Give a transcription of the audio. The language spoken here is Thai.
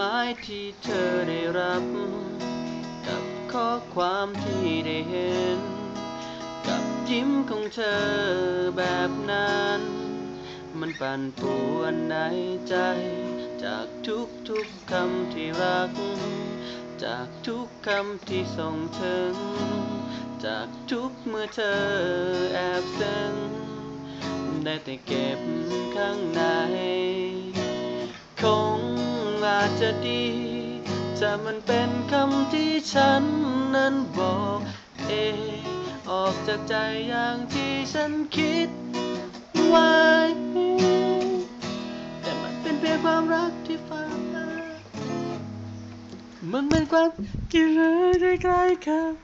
หมายที่เธอได้รับ กับข้อความที่ได้เห็น กับยิ้มของเธอแบบนั้น มันปั่นป่วนในใจ จากทุกทุกๆคำที่รัก จากทุกคำที่ส่งถึง จากทุกเมื่อเธอแอบซึ้งได้แต่เก็บข้างใน จจะดีแต่มันเป็นคำที่ฉันนั้นบอกเองออกจากใจอย่างที่ฉันคิดไว้แต่มันเป็นเพียงความรักที่ฝันมันเป็นความกี่รู้ได้ใกล้กัน